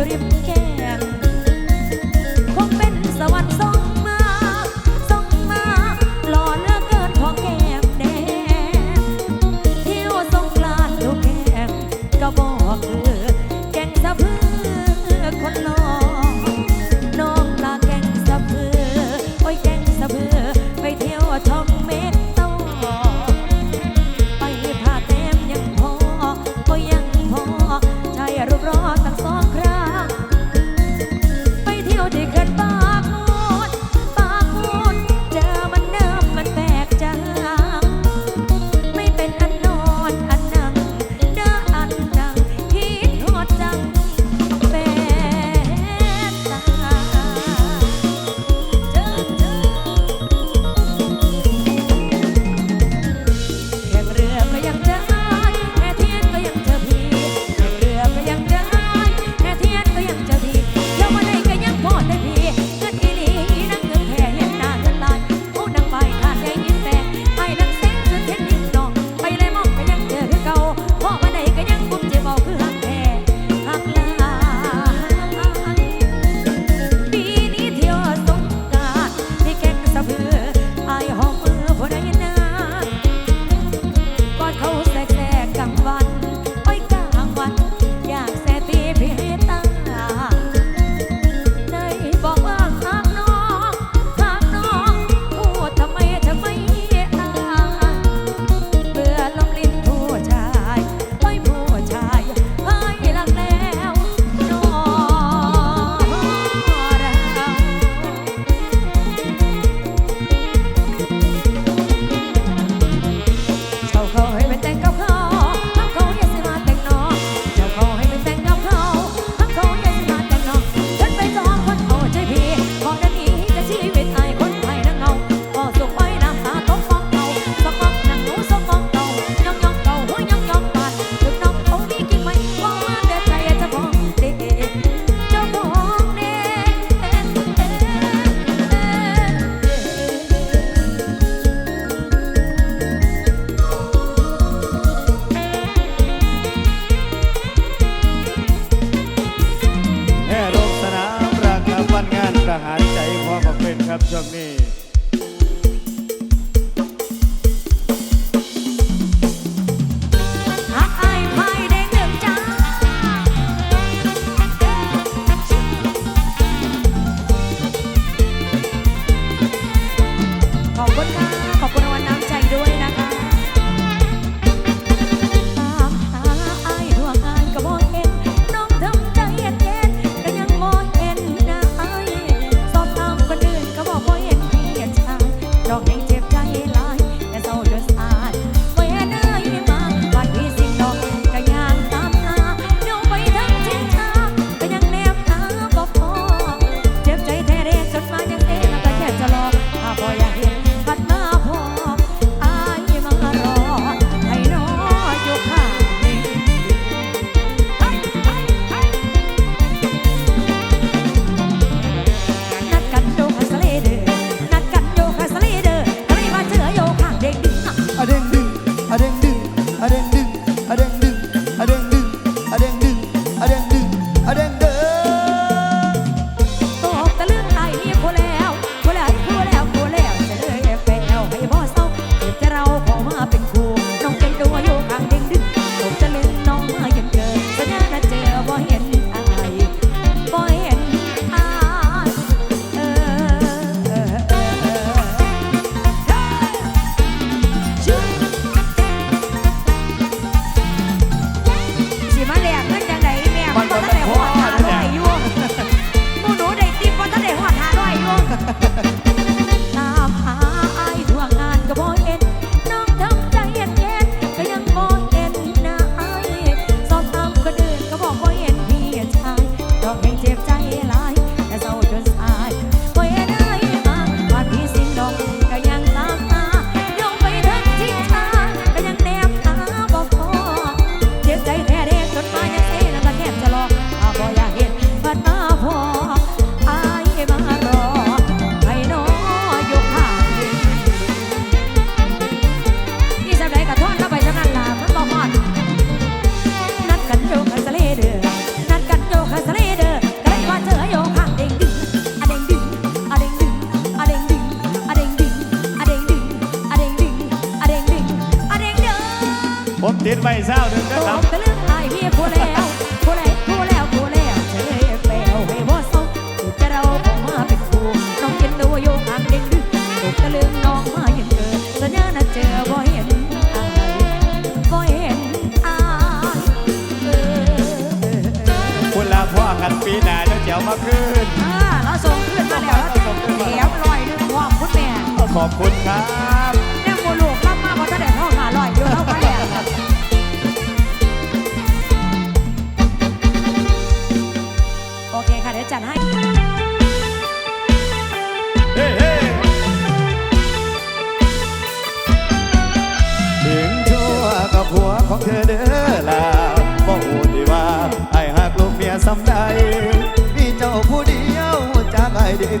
Yorumken have to me.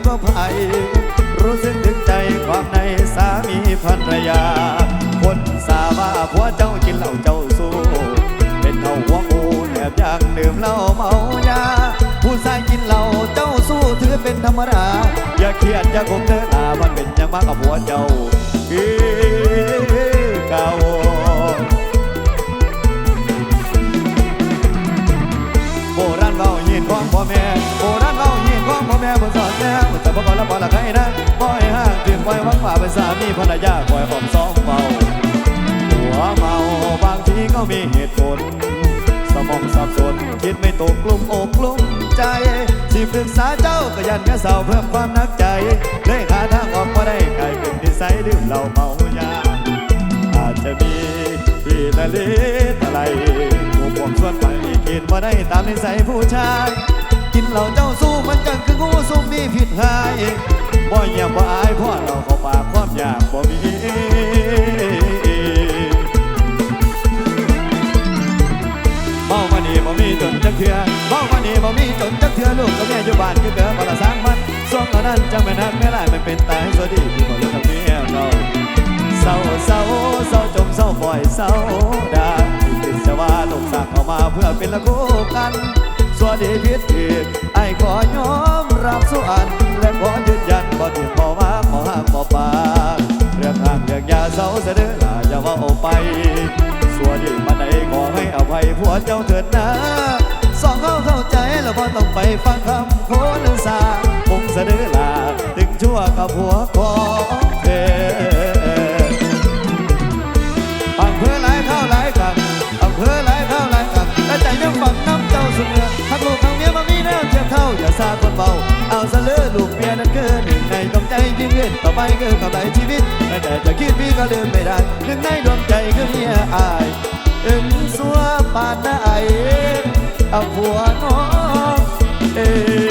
ก็ไผ่รู้สึกถึงใจความในสามีภรรยา คนสาวาผัวเจ้ากินเหล้าเจ้าสู้ เป็นเท่าวัวอูแอบอยากดื่มเหล้าเมายา ผู้ชายกินเหล้าเจ้าสู้ถือเป็นธรรมดาอย่าเครียดอย่าคงเดินอตามันเป็นยังมากกับผัวเจ้า ละใครนะปล่อยห้างถึงปล่อยวังป่าเป็นสามีภรรยาปล่อยหอมซ้องเมาหัวเมาบางทีก็มีเหตุผล สมองสับสนคิดไม่ตกกลุ่มอกกลุ่มใจที่ปรึกษาเจ้าก็ยันแค่สาวเพิ่มความนักใจเลยหาทางออกมาได้ไกลเป็นนิสัยดื่มเหล้าเมายาอาจจะมีที่ทะเลทลายผู้ผมชวนไปกินมาได้ตามนิสัยผู้ชาย กินเหล่าเจ้าสู้มันจังคืองูซุ่มนี่ผิดหายบ่เงียบบ่อายพ่อเราเข้าปากความอยากบ่มีเมามานี่บ่มีจนจักเถื่อเมามานี่บ่มีจนจักเถื่อลูกกัแม่อยู่บ้านคือเดิมบ่ละสร้างมันส่วนั้นจังแม่นักไม่ลายมันเป็นตายสวัสดีที่บ่รู้ทำเมียเราเศร้าเศร้าเศร้าจมเศร้าปล่อยเศร้าดาติดจะว่าตกสักเข้ามาเพื่อเป็นละโกกัน ส่วนที่ผิดอีไอ้ขอยอมรับสุอัน และขอยืนยันบ่ติดบ่ว่าบ่ห้ามบ่ปากเรื่องทางเรื่องยาเสาเสนออย่าว่าเอาไป ส่วนที่มาไหนขอให้อภัยผัวเจ้าเถิดนะสองเข้าเข้าใจแล้วพอต้องไปฟังคำโคนหรือสาคงเสนอลาถึงชั่วกับผัวขอ ใจยิ่นต่อไปคือกำไรชีวิตแต่จะคิดพี่ก็ลืมไม่ได้หนึ่งในดวงใจคือเมียอายอึมสัวปานหน้าไอเอาผัวน้องเอ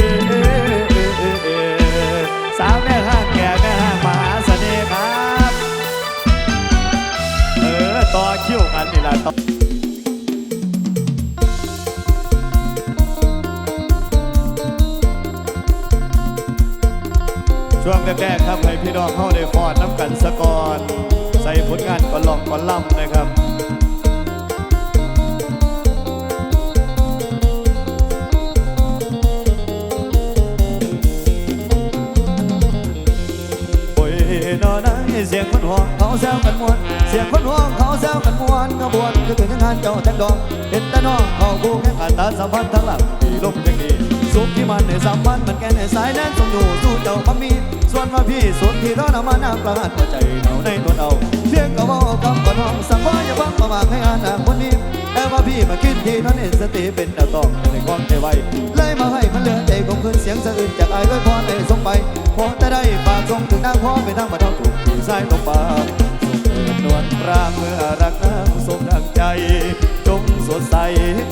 ประหาในาวในตัวเอาเพียงก็บอกคำก่อนห้องสั่งว่าอย่าฟังประมาให้งานหนักคนนี้แต่ว่าพี่มาคิดทีนั้นเองสติเป็นดาวต้องในความใจไวเลยมาให้มันเลือนใจคงคืนเสียงสะอื้นจากไอ้ด้วยพรในส่งไปขอแต่ได้ฝากส่งถึงนางพ่อไปทางมาเท่าถูกที่สายลงป่าส่งเอินวลปรางเมื่อรักนางสมดังใจ จงสดใส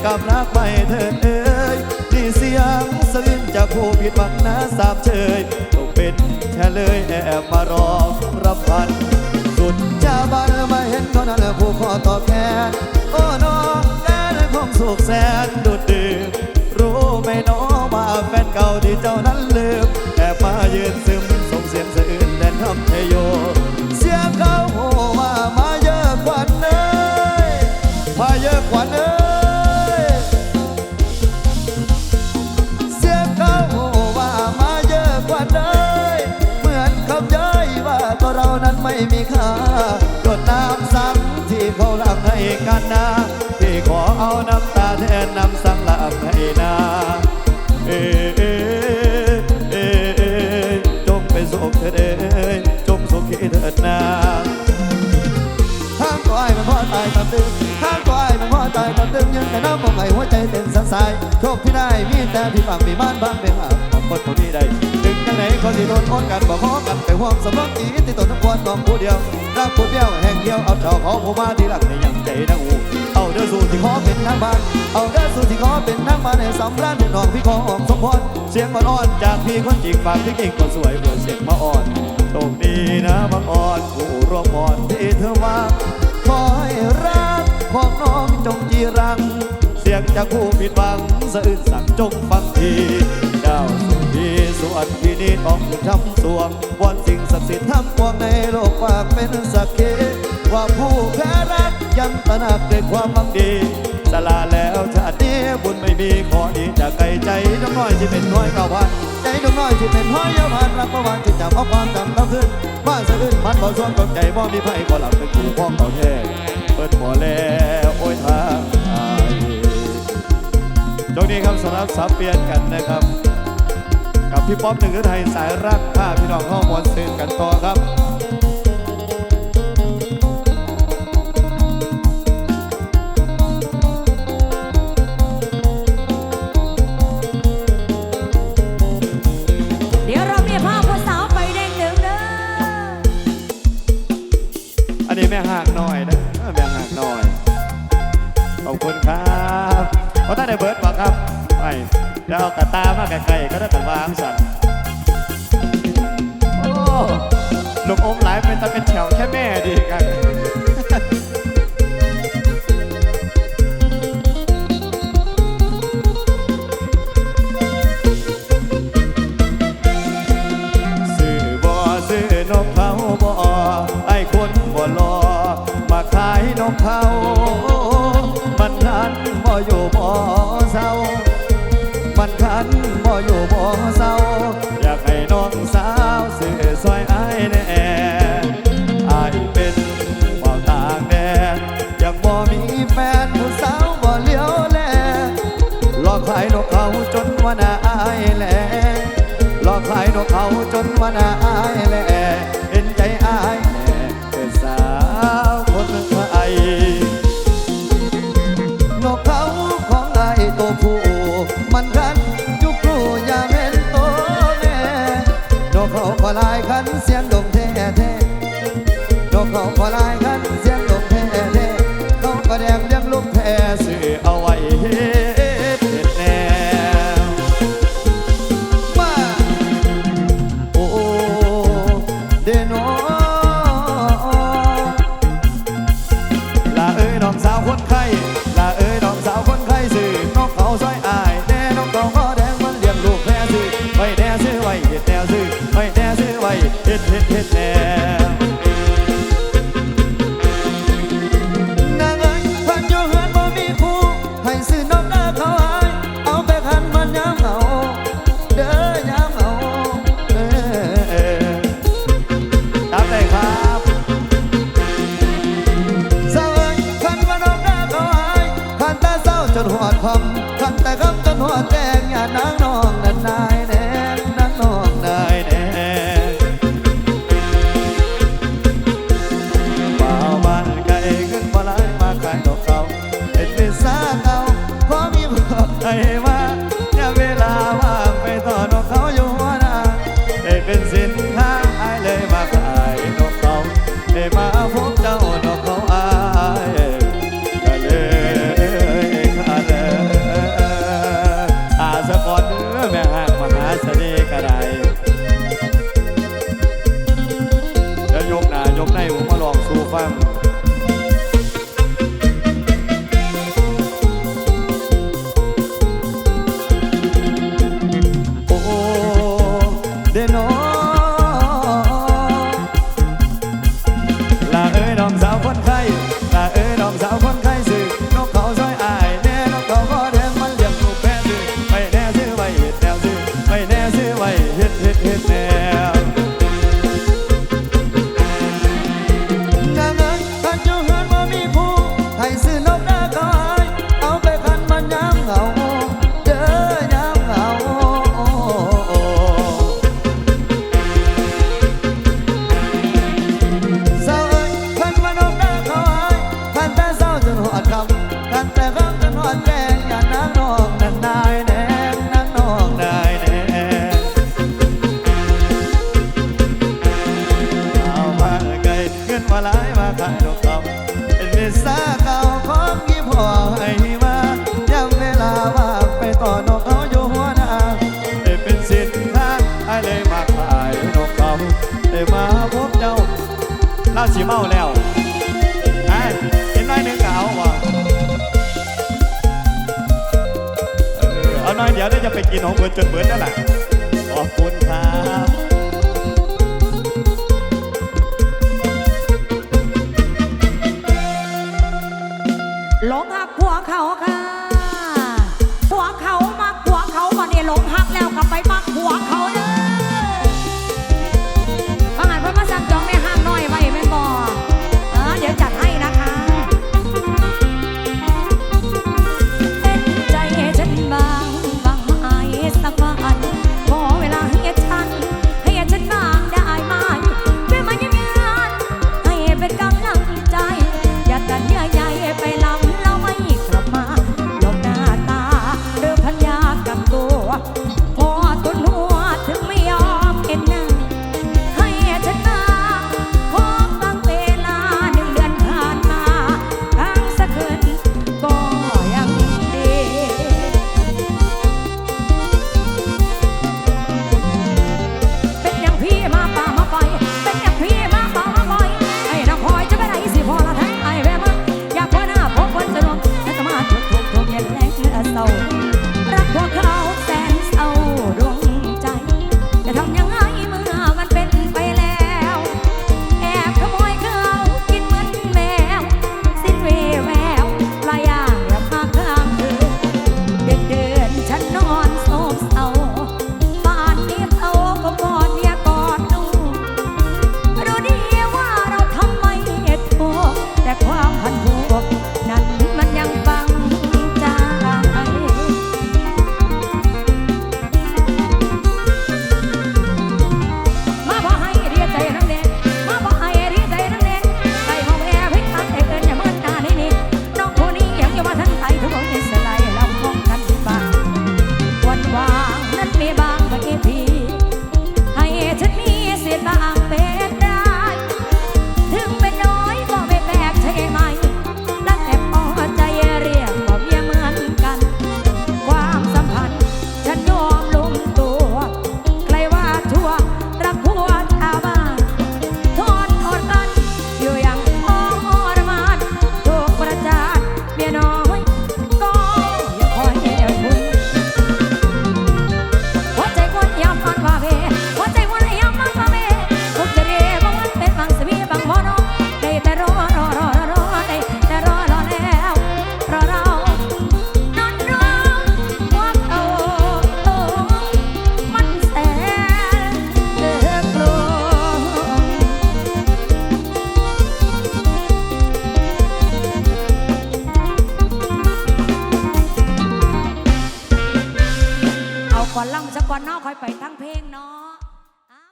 กับรักไปเถิดเอ้ยนี่เสียงสะอื้นจากผู้ผิดหวังนะสาบเชย เลยแอบมารอรับพัน สุดชาวบ้านมาเห็นเท่านั้นแหละผู้ขอตอบแทนโอ้น้องแน่นคงสุขแสนดุดดื่มรู้ไหมน้องว่าแฟนเก่าที่เจ้านั้นลืมแอบมายืนซึมส่งเสียงสะอื้นแดนคำเทโย เสียงเขาโหว่ามาเยอะกว่าเอ้ยมาเยอะกว่าเอ้ย นั้นไม่มีค่าหยดน้ำซ้ำที่เขาลังให้กันนาที่ขอเอาน้ำตาแทนน้ำสังลังให้นาเอเอเอเอจงไปสุขเถิดเอ้ยจงสุขีเถิดนาทางก็ไอ้มันพ่อตายตับตึงทางก็ไอ้มันพ่อ ตายตับตึงยังแต่น้ำมองไงหัวใจเต้นสั่นสายโชคที่ได้มีแต่ที่ฝั่งมีบ้านบ้านเป็นอะของคนคนนี้ได้ถึงจังไหนก็สิโดนอ้นกันบอกขอกันไปห่วงสมองจีที่ตนทั้งควรต้องผู้เดียวรักผู้เดียวแห่งเดียวเอาเจ้าของผู้มาที่หลักในยังใจนังอูเอาเด้อสู่ที่ขอเป็นทางบ้านเอาเด้อสู่ที่ขอเป็นทางบ้านให้สำราญเป็นน้องพี่ขอออกสมพรเสียงอ่อนๆจากพี่คนจริงฝากพี่กิ่งคนสวยเปิดเสียงมาอ่อนโชคดีนะบางอ่อนผู้ร่วมอ่อนที่เธอวา จงจีรัง เสียงจากผู้ผิดหวังสะอื้นสั่งจงฟังทีเจ้าสุขีสวนที่นี้ต้องทำสวงวอนสิ่งศักดิ์สิทธิ์ทั้งปวงในโลกฝากเป็นสักขีว่าผู้แพ้รักยังตระหนักด้วยความบังดีสละแล้วชาตินี้บุญไม่มีขอดีจากไกลใจน้องน้อยที่เป็นน้อยก่าพันใจน้องน้อยที่เป็นห้อยยาวันรักประวันที่จำเอาความจำเราขึ้นมาสะอื้นมันบ่ช่วงตกใจบ่มีไผขอหลับเป็นคู่พ้องเอาแท้ ดหมอแล้วโอ้ยทางอายตรงนี้ครับสำหรับสับเปลี่ยนกันนะครับ กับพี่ป๊อปหนึ่งฤทัยสายรักผ้าพี่น้องห้องมอนเซนกันต่อครับ อยู่บ่เศร้า มันขันบ่อยู่บ่เศร้า อยากให้น้องสาวเสื่อซอยอาแน่ไอาเป็นเฝ้าตางแดนอยากบ่มีแฟนผู้สาวบ่เลี้ยวแลหลอกลายนกเขาจนวันอายแลหลอกลายนกเขาจนวันอายแล what I เมาแล้วอะเห็นน้อยหนึ่งก็เอาบ่เอาน้อยเดี๋ยวได้จะไปกินของเบิร์นจนเบิร์นนั่นแหละขอบคุณ